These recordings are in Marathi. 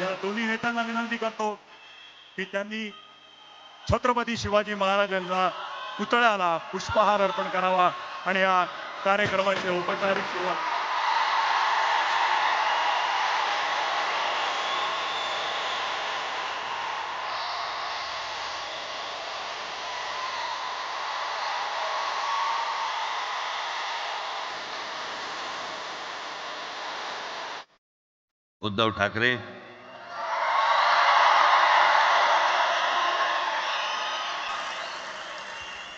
या दोन्ही नेत्यांना विनंती करतो की त्यांनी छत्रपती शिवाजी महाराजांना पुतळ्याला पुष्पहार अर्पण करावा आणि या कार्यक्रमाची औपचारिक सुरुवात उद्धव ठाकरे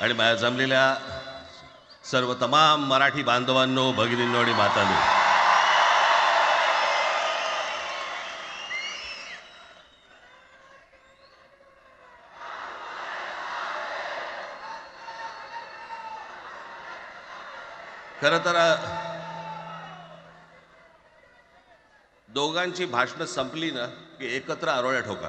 आणि माझ्या जमलेल्या सर्व तमाम मराठी बांधवांनो भगिनींनो आणि मातांनो. खरं तर दोघांची भाषणं संपली ना की एकत्र आरोळ्या ठोका.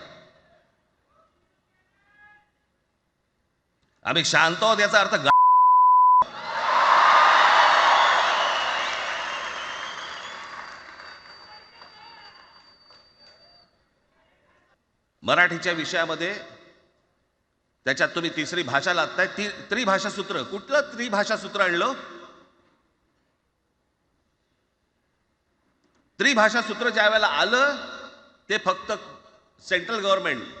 आम्ही शांत आहोत याचा अर्थ मराठीच्या विषयामध्ये त्याच्यात तुम्ही तिसरी भाषा लागताय ती त्रिभाषा सूत्र कुठलं त्रिभाषा सूत्र आणलं? त्रिभाषा सूत्र ज्या वेळेला आलं ते फक्त सेंट्रल गव्हर्नमेंट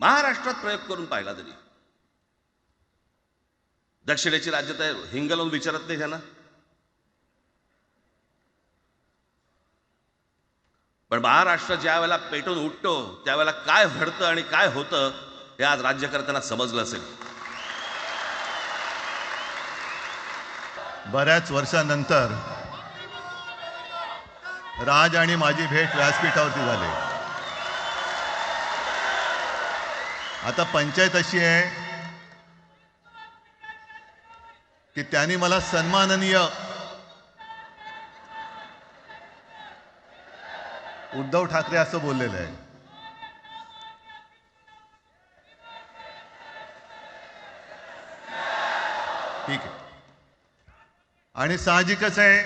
महाराष्ट्रात प्रयोग करून पाहिला तरी. दक्षिणेची राज्य तर हिंगलवून विचारत नाही त्यांना पण महाराष्ट्र ज्या वेळेला पेटून उठतो त्यावेळेला काय घडतं आणि काय होतं हे आज राज्यकर्त्यांना समजलं असेल. बऱ्याच वर्षानंतर राज आणि माझी भेट व्यासपीठावरती झाली. आता पंचायत अशी आहे की त्यांनी मला सन्माननीय उद्धव ठाकरे असं बोललेलं आहे. ठीक आहे. आणि साहजिकच आहे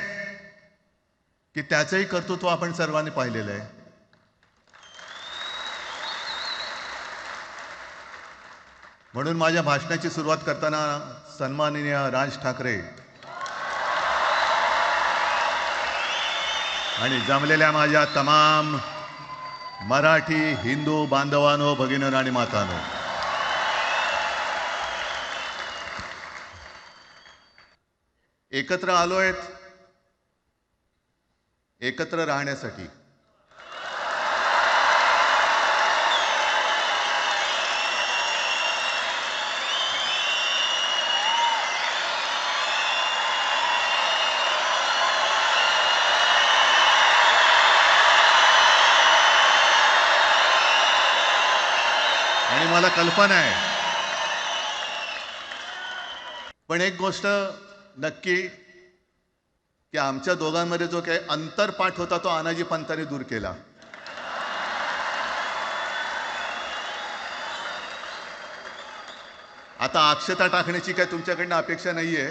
की त्याचंही कर्तृत्व आपण सर्वांनी पाहिलेलं आहे. म्हणून माझ्या भाषणाची सुरुवात करताना सन्माननीय राज ठाकरे आणि जमलेल्या माझ्या तमाम मराठी हिंदू बांधवानो भगिनीनो आणि मातानो. एकत्र आलोयत एकत्र राहण्यासाठी. आम्हाला मला कल्पना आहे. पण एक गोष्ट नक्की की आमच्या दोघांमध्ये जो काही अंतरपाठ होता तो आनाजी पंतांनी दूर केला. आता अक्षता टाकण्याची काय तुमच्याकडनं अपेक्षा नाहीये.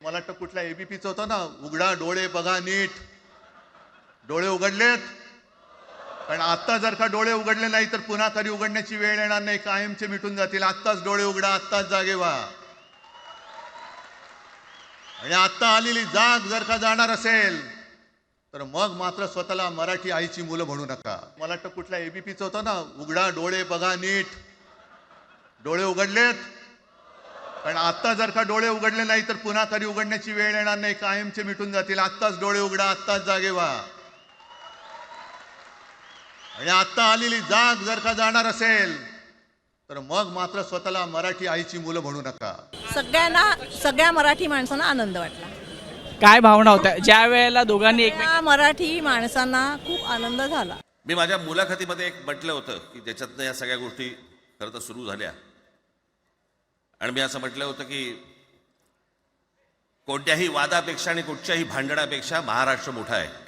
मला वाटतं कुठला एबीपीचा होता ना उघडा डोळे बघा नीट. डोळे उघडलेत. पण आत्ता जर का डोळे उघडले नाही तर पुन्हा कधी उघडण्याची वेळ येणार नाही. कायमचे मिटून जातील. आत्ताच डोळे उघडा आत्ताच जागे व्हा. आणि आत्ता आलेली जाग जर का जाणार असेल तर मग मात्र स्वतःला मराठी आईची मुलं म्हणू नका. मला वाटतं कुठल्या एबीपीचं होतं ना उघडा डोळे बघा नीट. डोळे उघडलेत. कारण आत्ता जर का डोळे उघडले नाही तर पुन्हा कधी उघडण्याची वेळ येणार नाही. कायमचे मिटून जातील. आत्ताच डोळे उघडा आत्ताच जागे व्हा. आणि आत्ता आलेली जाग जर का जाणार असेल तर मग मात्र स्वतःला मराठी आईची मुलं म्हणू नका. सगळ्यांना सगळ्या मराठी माणसांना आनंद वाटला. काय भावना होत्या? ज्या वेळेला दोघांनी त्या मराठी माणसांना खूप आनंद झाला. मी माझ्या मुलाखतीमध्ये एक म्हटलं होतं की ज्याच्यातनं या सगळ्या गोष्टी खरं तर सुरू झाल्या. आणि मी असं म्हटलं होतं की कोणत्याही वादापेक्षा आणि कुठच्याही भांडणापेक्षा महाराष्ट्र मोठा आहे.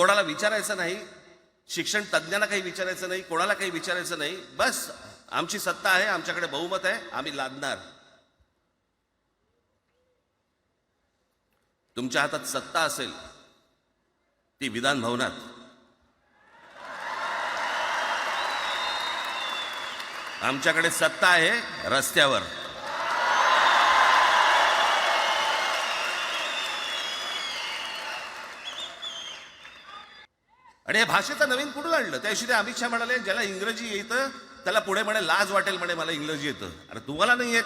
कोणाला विचारायचं नाही शिक्षण तज्ज्ञांना काही विचारायचं नाही कोणाला काही विचारायचं नाही बस आमची सत्ता आहे आमच्याकडे बहुमत आहे आम्ही लादणार. तुमच्या हातात सत्ता असेल ती विधान भवनात. आमच्याकडे सत्ता आहे रस्त्यावर. आणि या भाषेचं नवीन कुठून आणलं? त्याविषयी ते अमित शहा म्हणाले ज्याला इंग्रजी येतं त्याला पुढे म्हणे लाज वाटेल म्हणे मला इंग्रजी येतं. अरे तुम्हाला नाही येत.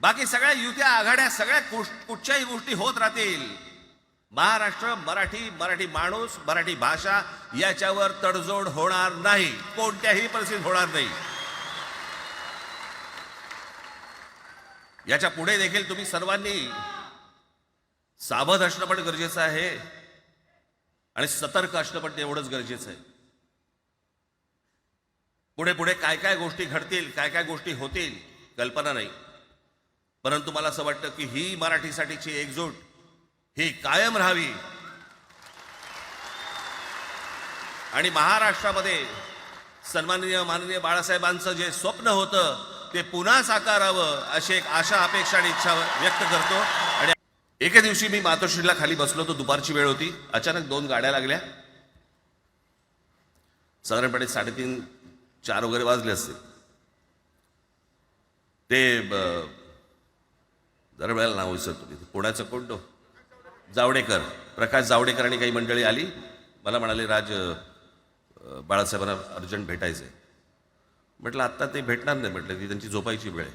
बाकी सगळ्या युत्या आघाड्या सगळ्या कुठच्याही गोष्टी होत राहतील. महाराष्ट्र मराठी मराठी माणूस मराठी भाषा याच्यावर तडजोड होणार नाही. कोणत्याही परिस्थितीत होणार नाही. याच्यापुढे देखील तुम्ही सर्वांनी सावध असणं पण गरजेचं आहे. आणि सतर्क असणं पण तेवढंच गरजेचं आहे. पुढे पुढे काय काय गोष्टी घडतील काय काय गोष्टी होतील कल्पना नाही. परंतु मला असं वाटतं की ही मराठीसाठीची एकजूट ही कायम राहावी. आणि महाराष्ट्रामध्ये सन्माननीय माननीय बाळासाहेबांचं जे स्वप्न होतं ते पुन्हा साकारावं अशी एक आशा अपेक्षा आणि इच्छा व्यक्त करतो. एके दिवशी मी मातोश्रीला खाली बसलो तो दुपारची वेळ होती. अचानक दोन गाड्या लागल्या. साधारणपणे साडेतीन चार वगैरे वाजले असते ते जरा वेळेला नाव विसरतो. तिथे पुण्याचं कोणतो जावडेकर. प्रकाश जावडेकर आणि काही मंडळी आली. मला म्हणाले राज बाळासाहेबांना अर्जंट भेटायचं आहे म्हटलं आत्ता ते भेटणार नाही. म्हटलं ती त्यांची झोपायची वेळ आहे.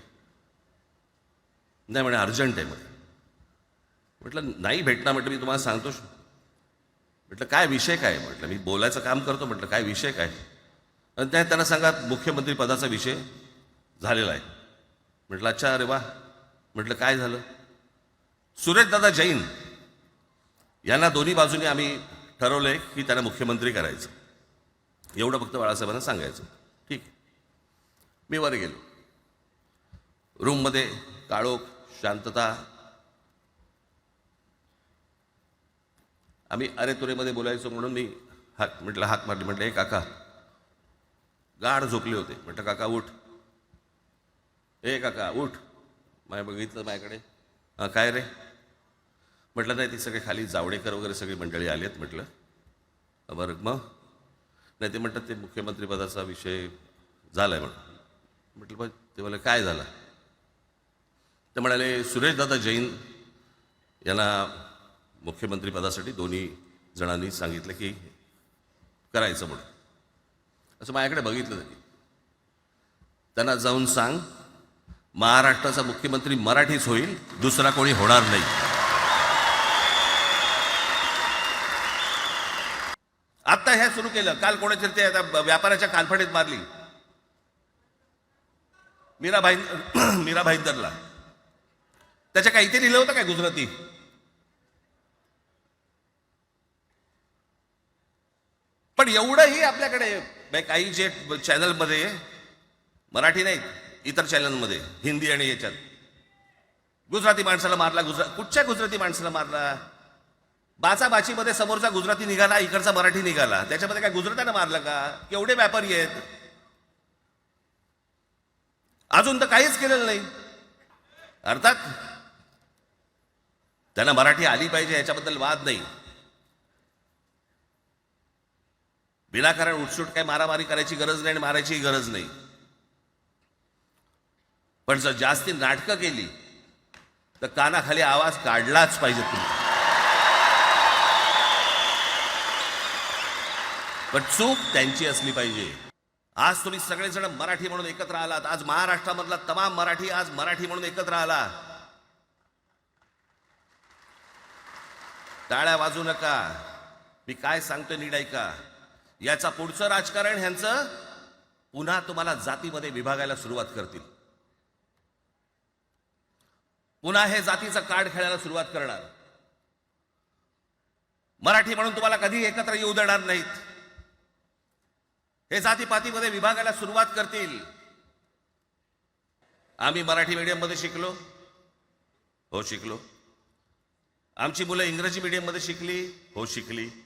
नाही म्हणे अर्जंट आहे. म्हणे म्हटलं नाही भेटणार म्हटलं मी तुम्हाला सांगतो. म्हटलं काय विषय काय? म्हटलं मी बोलायचं काम करतो म्हटलं काय विषय काय? आणि त्या त्यांना सांगा मुख्यमंत्री पदाचा विषय झालेला आहे. म्हटलं अच्छा अरे वा. म्हटलं काय झालं? सुरेशदादा जैन यांना दोन्ही बाजूने आम्ही ठरवलंय की त्यांना मुख्यमंत्री करायचं. एवढं फक्त बाळासाहेबांना सांगायचं. ठीक मी वर गेलो. रूममध्ये काळोख शांतता आम्ही अरे तुरेमध्ये बोलायचो म्हणून मी हाक म्हटलं हाक मारली. म्हटलं हे काका. गाढ झोपले होते. म्हटलं काका उठ. ए काका उठ. माय बघितलं माझ्याकडे. हां काय रे? म्हटलं नाही ती सगळे खाली जावडेकर वगैरे सगळी मंडळी आली आहेत म्हटलं बरं मग? नाही ते म्हणतात ते मुख्यमंत्रीपदाचा विषय झाला आहे म्हणून. म्हटलं बा ते मला काय झालं? ते म्हणाले सुरेशदादा जैन यांना मुख्यमंत्रीपदासाठी दोन्ही जणांनी सांगितलं की करायचं म्हणून. असं माझ्याकडे बघितलं त्यांनी. त्यांना जाऊन सांग महाराष्ट्राचा मुख्यमंत्री मराठीच होईल दुसरा कोणी होणार नाही. आत्ता हे सुरू केलं. काल कोणाच्या ते आता व्यापाराच्या कानफडीत मारली. मीरा भाई मीरा भाईंदरला त्याच्या काही ते लिहिलं होतं काय गुजराती? पण एवढंही आपल्याकडे काही जे चॅनलमध्ये मराठी नाही इतर चॅनलमध्ये हिंदी आणि याच्यात. गुजराती माणसाला मारला गुजरात कुठच्या गुजराती माणसाला मारला? बाचाबाचीमध्ये समोरचा गुजराती निघाला इकडचा मराठी निघाला. त्याच्यामध्ये काय गुजरात्यानं मारलं का? केवढे व्यापारी आहेत? अजून तर काहीच केलेलं नाही. अर्थात त्यांना मराठी आली पाहिजे याच्याबद्दल वाद नाही. विनाकारण उठसूट काही मारामारी करायची गरज नाही आणि मारायची गरज नाही. पण जर जास्ती नाटकं केली तर कानाखाली आवाज काढलाच पाहिजे तुम्ही. पण चूक त्यांची असली पाहिजे. आज तुम्ही सगळेजण मराठी म्हणून एकत्र आलात. आज महाराष्ट्रामधला तमाम मराठी आज मराठी म्हणून एकत्र आला. टाळ्या वाजू नका. मी काय सांगतोय नीड ऐका. याचा पुढचं राजकारण ह्यांचं पुन्हा तुम्हाला जातीमध्ये विभागायला सुरुवात करतील. पुन्हा हे जातीचं कार्ड खेळायला सुरुवात करणार. मराठी म्हणून तुम्हाला कधी एकत्र येऊ देणार नाहीत. हे जातीपातीमध्ये विभागायला सुरुवात करतील. आम्ही मराठी मीडियममध्ये शिकलो. हो शिकलो. आमची मुलं इंग्रजी मीडियममध्ये शिकली. हो शिकली.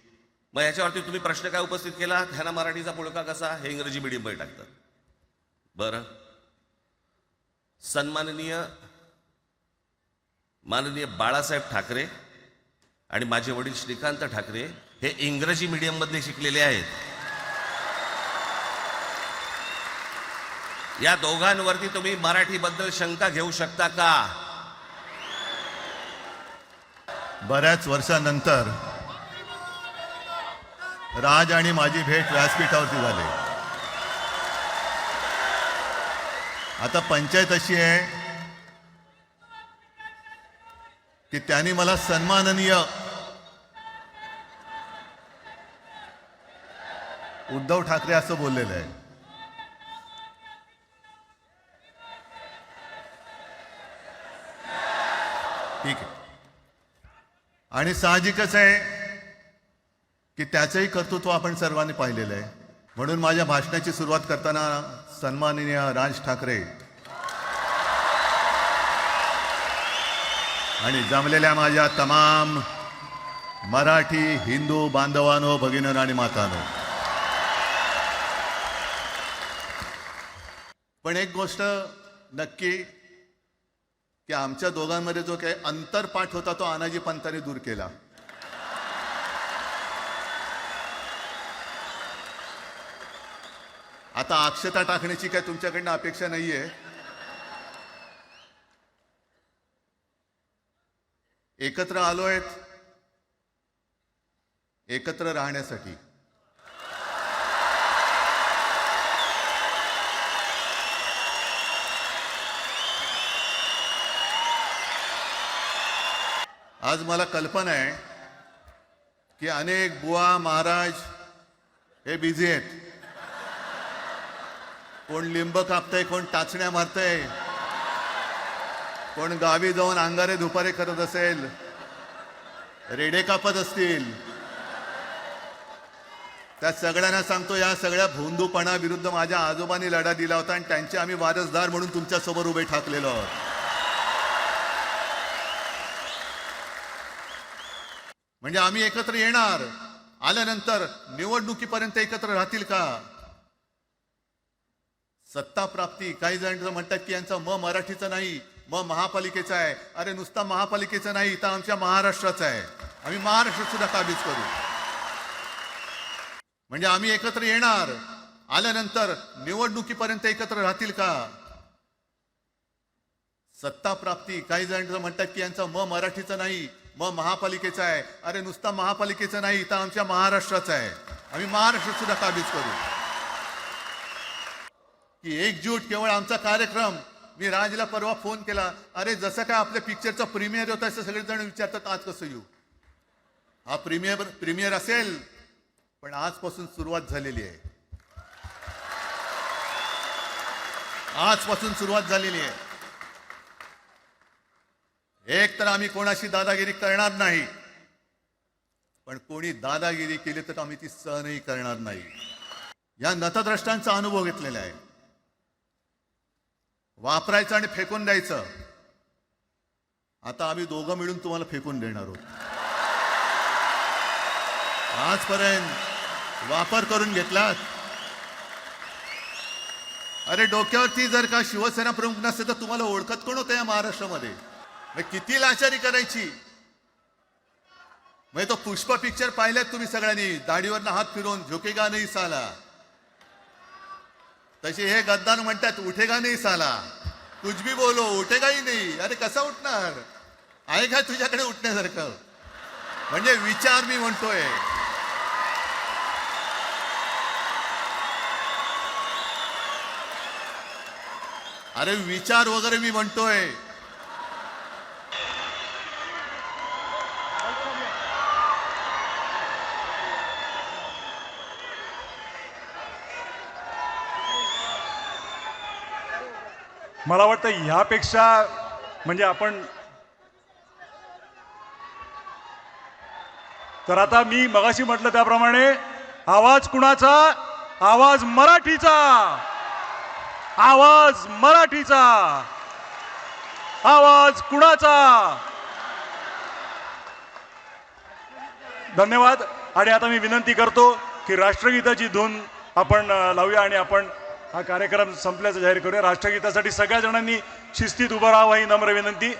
मग याच्यावरती तुम्ही प्रश्न काय उपस्थित केला? त्यांना मराठीचा पुळका कसा? हे इंग्रजी मिडियममध्ये टाकतात. बरं. सन्माननीय माननीय बाळासाहेब ठाकरे आणि माझे वडील श्रीकांत ठाकरे हे इंग्रजी मिडियममधले शिकलेले आहेत. या दोघांवरती तुम्ही मराठीबद्दल शंका घेऊ शकता का? बऱ्याच वर्षानंतर राज आणि माझी भेट व्यासपीठावरती झाली. आता पंचायत अशी आहे की त्यांनी मला सन्माननीय उद्धव ठाकरे असं बोललेलं आहे. ठीक आहे. आणि साहजिकच आहे की त्याचंही कर्तृत्व आपण सर्वांनी पाहिलेलं आहे. म्हणून माझ्या भाषणाची सुरुवात करताना सन्माननीय राज ठाकरे. आणि जमलेल्या माझ्या तमाम मराठी हिंदू बांधवानो भगिनीनो आणि मातानो. पण एक गोष्ट नक्की की आमच्या दोघांमध्ये जो काही अंतरपाठ होता तो अनाजी पंतांनी दूर केला. आता अक्षता टाकण्याची काय तुमच्याकडनं अपेक्षा नाहीये. एकत्र आलोय एकत्र राहण्यासाठी. आज मला कल्पना आहे की अनेक बुवा महाराज हे बिझी आहेत. कोण लिंब कापतंय कोण टाचण्या मारतंय कोण गावी जाऊन अंगारे दुपारे करत असेल रेडे कापत असतील. त्या सगळ्यांना सांगतो या सगळ्या भोंदूपणा विरुद्ध माझ्या आजोबांनी लढा दिला होता आणि त्यांचे आम्ही वारसदार म्हणून तुमच्यासोबत उभे ठाकलेलो आहोत. म्हणजे आम्ही एकत्र येणार आल्यानंतर निवडणुकीपर्यंत एकत्र राहतील का? सत्ता प्राप्ती काही जण म्हणतात की यांचं म मराठीचं नाही म महापालिकेचं आहे. अरे नुसता महापालिकेचं नाही तर आमच्या महाराष्ट्राचा आहे. आम्ही महाराष्ट्र सुद्धा काबीज करू. म्हणजे आम्ही एकत्र येणार. आल्यानंतर निवडणुकीपर्यंत एकत्र राहतील का? सत्ता प्राप्ती काही जण म्हणतात की यांचं म मराठीचं नाही म महापालिकेचा आहे. अरे नुसता महापालिकेचं नाही तर आमच्या महाराष्ट्राचा आहे. आम्ही महाराष्ट्र सुद्धा काबीज करू. की एकजूट केवळ आमचा कार्यक्रम. मी राजला परवा फोन केला अरे जसं काय आपल्या पिक्चरचा प्रीमियर होता असं सगळेजण विचारतात आज कसं येऊ? हा प्रीमियर प्रीमियर असेल पण आजपासून सुरुवात झालेली आहे. आजपासून सुरुवात झालेली आहे. एक तर आम्ही कोणाशी दादागिरी करणार नाही पण कोणी दादागिरी केली तर आम्ही ती सहनही करणार नाही. या नतद्रष्टांचा अनुभव घेतलेला आहे. वापरायचं आणि फेकून द्यायचं. आता आम्ही दोघं मिळून तुम्हाला फेकून देणार आहोत. आजपर्यंत वापर करून घेतलात? अरे डोक्यावरती जर का शिवसेना प्रमुख नसते तर तुम्हाला ओळखत कोण होतं या महाराष्ट्रामध्ये? किती लाचारी करायची? म्हणजे तो पुष्प पिक्चर पाहिलेत तुम्ही सगळ्यांनी? दाढीवरनं हात फिरवून झोकेगा नाही साला. तसे हे गद्दार म्हणतात उठेगा नाही साला? कुछ भी बोलो उठेगाही नाही. अरे कसा उठणार? आहे का तुझ्याकडे उठण्यासारखं? म्हणजे विचार मी म्हणतोय. अरे विचार वगैरे मी म्हणतोय. मला वाटतं ह्यापेक्षा म्हणजे आपण तर आता मी मगाशी म्हटलं त्याप्रमाणे आवाज कुणाचा? आवाज मराठीचा. आवाज मराठीचा. आवाज कुणाचा? धन्यवाद. आणि आता मी विनंती करतो की राष्ट्रगीताची धून आपण लावूया आणि आपण हा कार्यक्रम संपल्याचं जाहीर करूया. राष्ट्रगीतासाठी सगळ्या जणांनी शिस्तीत उभं राहावं ही नम्र विनंती.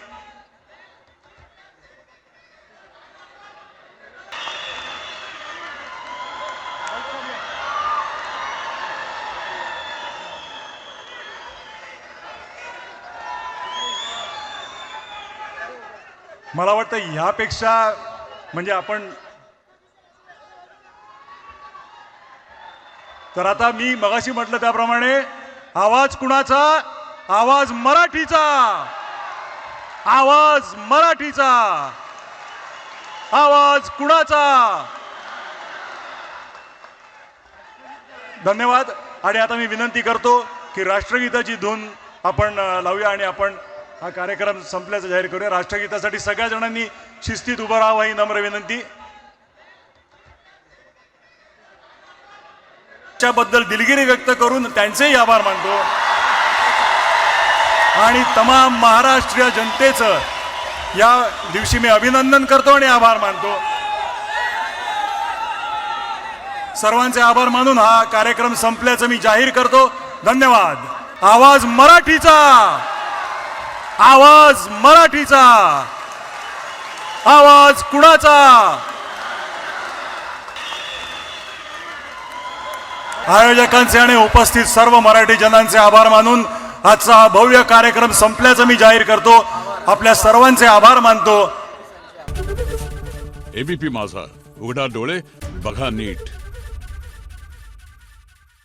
मला वाटतं ह्यापेक्षा म्हणजे आपण तर आता मी मगाशी म्हटलं त्याप्रमाणे आवाज कुणाचा? आवाज मराठीचा. आवाज मराठीचा. आवाज कुणाचा? धन्यवाद. आणि आता मी विनंती करतो की राष्ट्रगीताची धून आपण लावूया आणि आपण हा कार्यक्रम संपल्याचं जाहीर करूया. राष्ट्रगीतासाठी सगळ्या जणांनी शिस्तीत उभं राहावं ही नम्र विनंती. त्याच्याबद्दल दिलगिरी व्यक्त करून त्यांचेही आभार मानतो. आणि तमाम महाराष्ट्रीय जनतेचं या दिवशी मी अभिनंदन करतो आणि आभार मानतो. सर्वांचे आभार मानून हा कार्यक्रम संपल्याचं मी जाहीर करतो. धन्यवाद. आवाज मराठीचा. आवाज मराठीचा. आवाज कुणाचा? आयोजकांचे आणि उपस्थित सर्व मराठी जनांचे आभार मानून आजचा हा भव्य कार्यक्रम संपल्याचं मी जाहीर करतो. आपल्या सर्वांचे आभार मानतो. एबीपी माझा. उघडा डोळे बघा नीट.